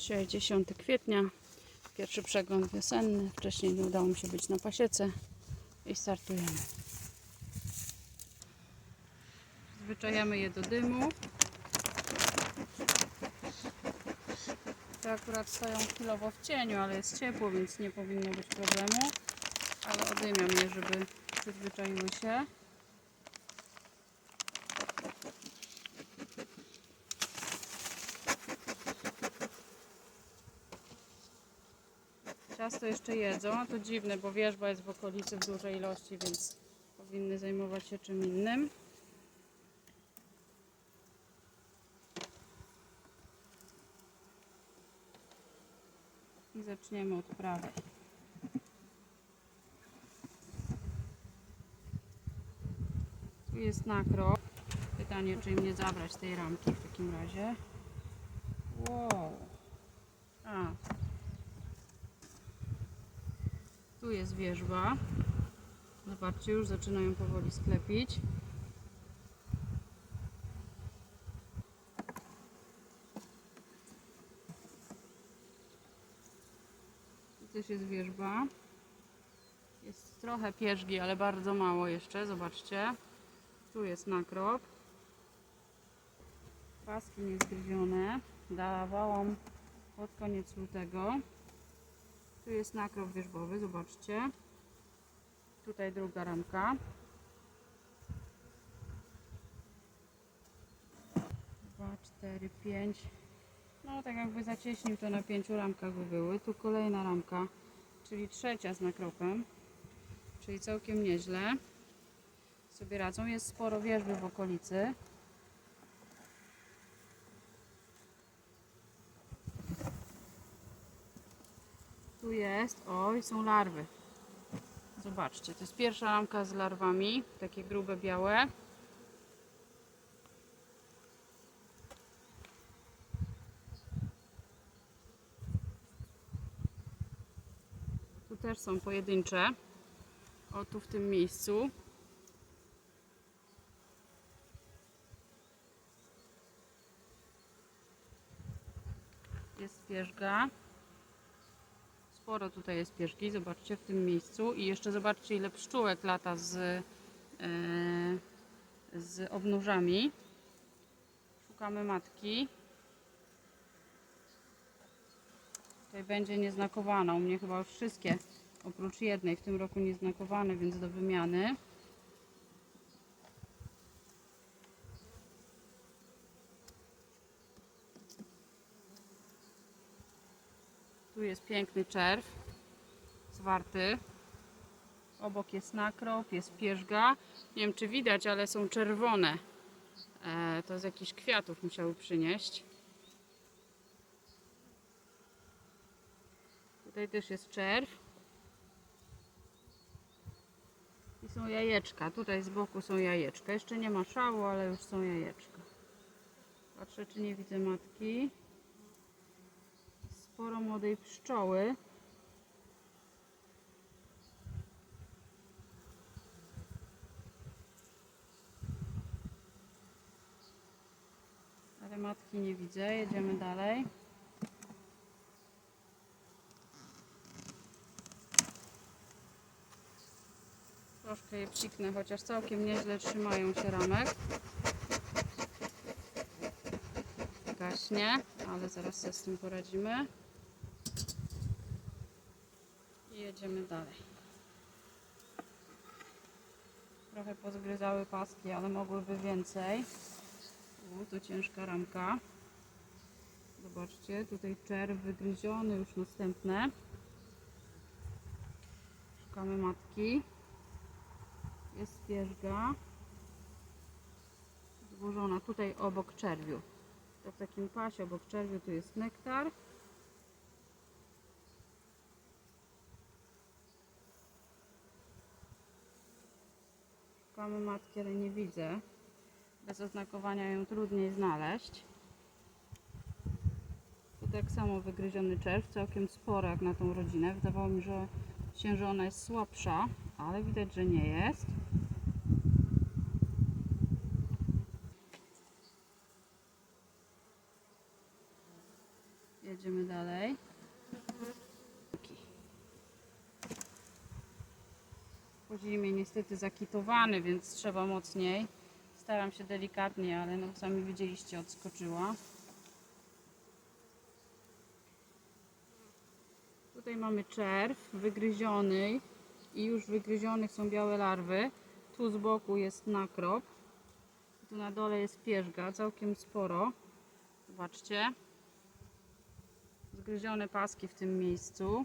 Dzisiaj 10 kwietnia, pierwszy przegląd wiosenny. Wcześniej nie udało mi się być na pasiece i startujemy. Zwyczajamy je do dymu. Te akurat stoją chwilowo w cieniu, ale jest ciepło, więc nie powinno być problemu. Ale odymiam je, żeby przyzwyczaiły się. Ciasto jeszcze jedzą, a to dziwne, bo wierzba jest w okolicy w dużej ilości, więc powinny zajmować się czym innym. I zaczniemy od prawej. Tu jest nakrop. Pytanie, czy im nie zabrać tej ramki w takim razie. Wow. A, tu jest wierzba. Zobaczcie, już zaczynają powoli sklepić. Tu też jest wierzba. Jest trochę pierzgi, ale bardzo mało jeszcze. Zobaczcie. Tu jest nakrop. Paski niezgryzione. Dawałam pod koniec lutego. Tu jest nakrop wierzbowy, zobaczcie. Tutaj druga ramka. Dwa, cztery, pięć. No tak jakby zacieśnił to na pięciu ramkach by były. Tu kolejna ramka, czyli trzecia z nakropem. Czyli całkiem nieźle. Sobie radzą. Jest sporo wierzby w okolicy. Tu jest, oj, są larwy. Zobaczcie, to jest pierwsza ramka z larwami, takie grube, białe. Tu też są pojedyncze. O, tu w tym miejscu. Jest pierzga. Sporo tutaj jest pierzgi, zobaczcie w tym miejscu. I jeszcze zobaczcie ile pszczółek lata z, e, z obnóżami. Szukamy matki. Tutaj będzie nieznakowana. U mnie chyba już wszystkie, oprócz jednej w tym roku nieznakowane, więc do wymiany. Tu jest piękny czerw, zwarty. Obok jest nakrop, jest pierzga. Nie wiem czy widać, ale są czerwone. E, to z jakichś kwiatów musiały przynieść. Tutaj też jest czerw. I są jajeczka. Tutaj z boku są jajeczka. Jeszcze nie ma szału, ale już są jajeczka. Patrzę, czy nie widzę matki sporo młodej pszczoły. Ale matki nie widzę. Jedziemy dalej. Troszkę je psiknę, chociaż całkiem nieźle trzymają się ramek. gaśnie, ale zaraz sobie z tym poradzimy. I jedziemy dalej. Trochę pozgryzały paski, ale mogłyby więcej. U, to ciężka ramka. Zobaczcie, tutaj czerw wygryziony, już następne. Szukamy matki. Jest pierzga. Złożona tutaj obok czerwiu. To w takim pasie obok czerwiu tu jest nektar. Szukamy matki, ale nie widzę. Bez oznakowania ją trudniej znaleźć. Tu tak samo wygryziony czerw, całkiem sporo jak na tą rodzinę. Wydawało mi że się, że ona jest słabsza, ale widać, że nie jest. Jedziemy dalej. Zimie niestety zakitowany, więc trzeba mocniej. Staram się delikatnie, ale no sami widzieliście, odskoczyła. Tutaj mamy czerw wygryziony i już wygryzionych są białe larwy. Tu z boku jest nakrop. Tu na dole jest pierzga, całkiem sporo. Zobaczcie. Zgryzione paski w tym miejscu.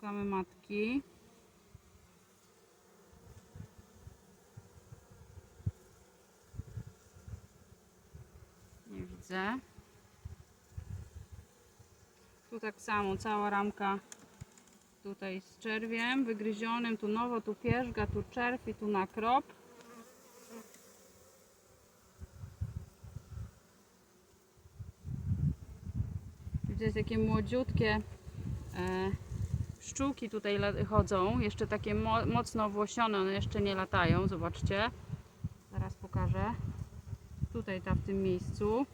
Szukamy matki. Nie widzę. Tu tak samo, cała ramka tutaj z czerwiem wygryzionym, tu nowo, tu pierzga, tu czerw i tu nakrop. Widzę takie młodziutkie e, pszczółki tutaj chodzą, jeszcze takie mo mocno owłosione, one jeszcze nie latają, zobaczcie. Zaraz pokażę. Tutaj ta w tym miejscu,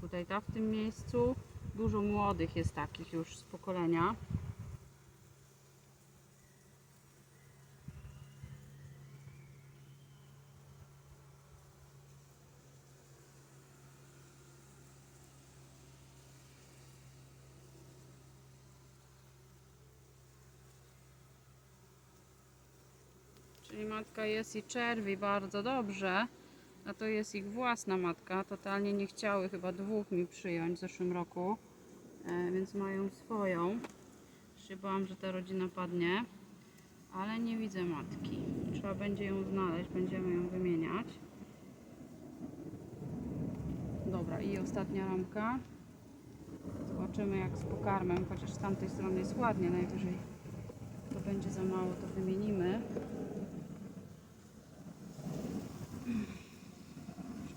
tutaj ta w tym miejscu. Dużo młodych jest takich już z pokolenia. Czyli matka jest i czerwi bardzo dobrze, a to jest ich własna matka. Totalnie nie chciały chyba dwóch mi przyjąć w zeszłym roku, e, więc mają swoją. Się bałam, że ta rodzina padnie, ale nie widzę matki. Trzeba będzie ją znaleźć, będziemy ją wymieniać. Dobra, i ostatnia ramka. Zobaczymy jak z pokarmem, chociaż z tamtej strony jest ładnie, najwyżej to będzie za mało, to wymienimy.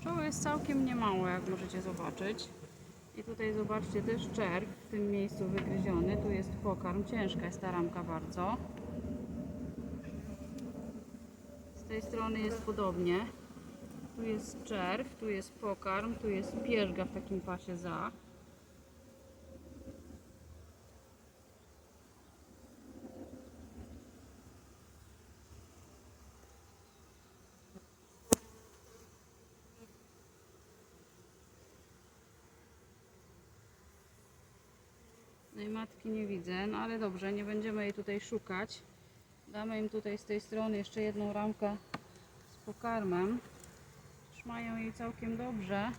Pszczół jest całkiem niemało, jak możecie zobaczyć. I tutaj zobaczcie też czerw w tym miejscu wygryziony. Tu jest pokarm, ciężka jest ta ramka bardzo. Z tej strony jest podobnie. Tu jest czerw, tu jest pokarm, tu jest pierzga w takim pasie za. No i matki nie widzę, no ale dobrze, nie będziemy jej tutaj szukać. Damy im tutaj z tej strony jeszcze jedną ramkę z pokarmem. Trzymają jej całkiem dobrze.